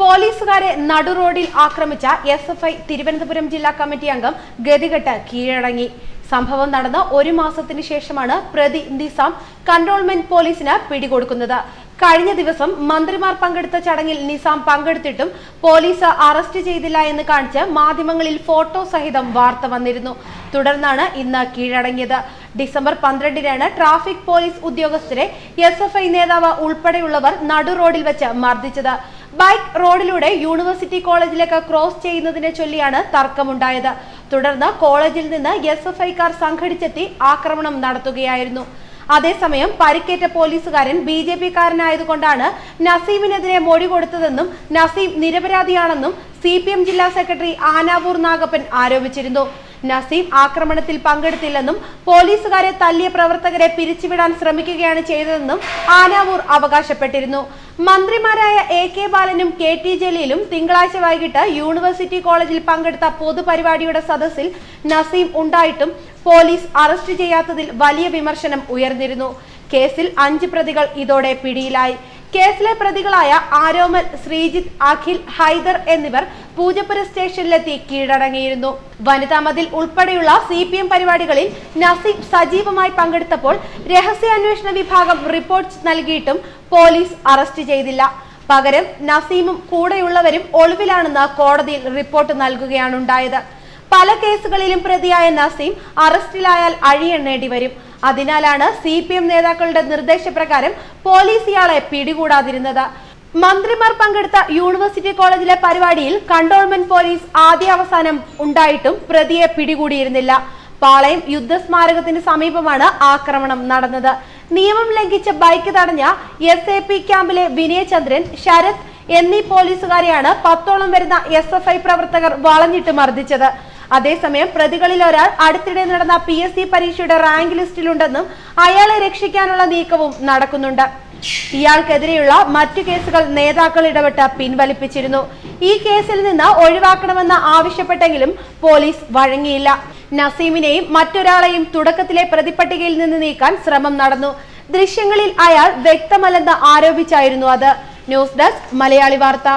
പോലീസുകാരെ നടുറോഡിൽ ആക്രമിച്ച S F I Thiruvananthapuram ജില്ലാ കമ്മിറ്റി അംഗം ഗതികെട്ട് കീഴടങ്ങി. സംഭവം നടന്ന ഒരു മാസത്തിന് ശേഷമാണ് പ്രതി നിസാം കൺട്രോൾമെന്റ് പോലീസിന് പിടികൊടുക്കുന്നത്. കഴിഞ്ഞ ദിവസം മന്ത്രിമാർ പങ്കെടുത്ത ചടങ്ങിൽ നിസാം പങ്കെടുത്തിട്ടും പോലീസ് അറസ്റ്റ് ചെയ്തില്ല എന്ന് കാണിച്ച് മാധ്യമങ്ങളിൽ ഫോട്ടോ സഹിതം വാർത്ത വന്നിരുന്നു. തുടർന്നാണ് ഇന്ന് കീഴടങ്ങിയത്. ഡിസംബർ പന്ത്രണ്ടിനാണ് ട്രാഫിക് പോലീസ് ഉദ്യോഗസ്ഥരെ എസ് നേതാവ് ഉൾപ്പെടെയുള്ളവർ നടുറോഡിൽ വെച്ച് മർദ്ദിച്ചത്. ബൈക്ക് റോഡിലൂടെ യൂണിവേഴ്സിറ്റി കോളേജിലേക്ക് ക്രോസ് ചെയ്യുന്നതിനെ ചൊല്ലിയാണ് തർക്കമുണ്ടായത്. തുടർന്ന് കോളേജിൽ നിന്ന് എസ് എഫ് ഐക്കാർ സംഘടിച്ചെത്തി ആക്രമണം നടത്തുകയായിരുന്നു. അതേസമയം പരിക്കേറ്റ പോലീസുകാരൻ ബി ജെ പി കാരനായതുകൊണ്ടാണ് നസീമിനെതിരെ മൊഴി കൊടുത്തതെന്നും നസീം നിരപരാധിയാണെന്നും സി പി എം ജില്ലാ സെക്രട്ടറി ആനാവൂർ നാഗപ്പൻ ആരോപിച്ചിരുന്നു. നസീം ആക്രമണത്തിൽ പങ്കെടുത്തില്ലെന്നും പോലീസുകാരെ തല്ലിയ പ്രവർത്തകരെ പിരിച്ചുവിടാൻ ശ്രമിക്കുകയാണ് ചെയ്തതെന്നും ആനാവൂർ അവകാശപ്പെട്ടിരുന്നു. മന്ത്രിമാരായ എ കെ ബാലനും കെ ടി ജലീലും തിങ്കളാഴ്ച വൈകിട്ട് യൂണിവേഴ്സിറ്റി കോളേജിൽ പങ്കെടുത്ത പൊതുപരിപാടിയുടെ സദസ്സിൽ നസീം ഉണ്ടായിട്ടും പോലീസ് അറസ്റ്റ് ചെയ്യാത്തതിൽ വലിയ വിമർശനം ഉയർന്നിരുന്നു. കേസിൽ അഞ്ച് പ്രതികൾ ഇതോടെ പിടിയിലായി. കേസിലെ പ്രതികളായ ആരോമൽ ശ്രീജിത്ത് അഖിൽ ഹൈദർ എന്നിവർ പൂജപ്പുര സ്റ്റേഷനിലെത്തി കീഴടങ്ങിയിരുന്നു. വനിതാ മതിൽ ഉൾപ്പെടെയുള്ള സി പി എം പരിപാടികളിൽ നസീം സജീവമായി പങ്കെടുത്തപ്പോൾ രഹസ്യാന്വേഷണ വിഭാഗം റിപ്പോർട്ട് നൽകിയിട്ടും പോലീസ് അറസ്റ്റ് ചെയ്തില്ല. പകരം നസീമും കൂടെയുള്ളവരും ഒളിവിലാണെന്ന് കോടതിയിൽ റിപ്പോർട്ട് നൽകുകയാണുണ്ടായത്. പല കേസുകളിലും പ്രതിയായ നസീം അറസ്റ്റിലായാൽ അഴിയെണ്ണേണ്ടി വരും. അതിനാലാണ് സി പി എം നേതാക്കളുടെ നിർദ്ദേശപ്രകാരം പോലീസ് ഇയാളെ പിടികൂടാതിരുന്നത്. മന്ത്രിമാർ പങ്കെടുത്ത യൂണിവേഴ്സിറ്റി കോളേജിലെ പരിപാടിയിൽ കണ്ടോൺമെന്റ് പോലീസ് ആദ്യ അവസാനം ഉണ്ടായിട്ടും പ്രതിയെ പിടികൂടിയിരുന്നില്ല. പാളയം യുദ്ധസ്മാരകത്തിന് സമീപമാണ് ആക്രമണം നടന്നത്. നിയമം ലംഘിച്ച ബൈക്ക് തടഞ്ഞ എസ് എ പി ക്യാമ്പിലെ വിനയചന്ദ്രൻ ശരത് എന്നീ പോലീസുകാരെയാണ് പത്തോളം വരുന്ന എസ് എഫ് ഐ പ്രവർത്തകർ വളഞ്ഞിട്ട് മർദ്ദിച്ചത്. അതേസമയം പ്രതികളിൽ ഒരാൾ അടുത്തിടെ നടന്ന പി എസ് സി പരീക്ഷയുടെ റാങ്ക് ലിസ്റ്റിലുണ്ടെന്നും അയാളെ രക്ഷിക്കാനുള്ള നീക്കവും നടക്കുന്നുണ്ട്. ഇയാൾക്കെതിരെയുള്ള മറ്റു കേസുകൾ നേതാക്കൾ ഇടപെട്ട് പിൻവലിപ്പിച്ചിരുന്നു. ഈ കേസിൽ നിന്ന് ഒഴിവാക്കണമെന്ന് ആവശ്യപ്പെട്ടെങ്കിലും പോലീസ് വഴങ്ങിയില്ല. നസീമിനെയും മറ്റൊരാളെയും തുടക്കത്തിലെ പ്രതിപട്ടികയിൽ നിന്ന് നീക്കാൻ ശ്രമം നടന്നു. ദൃശ്യങ്ങളിൽ അയാൾ വ്യക്തമല്ലെന്ന് ആരോപിച്ചായിരുന്നു അത്. ന്യൂസ് ഡെസ്ക് മലയാളി വാർത്ത.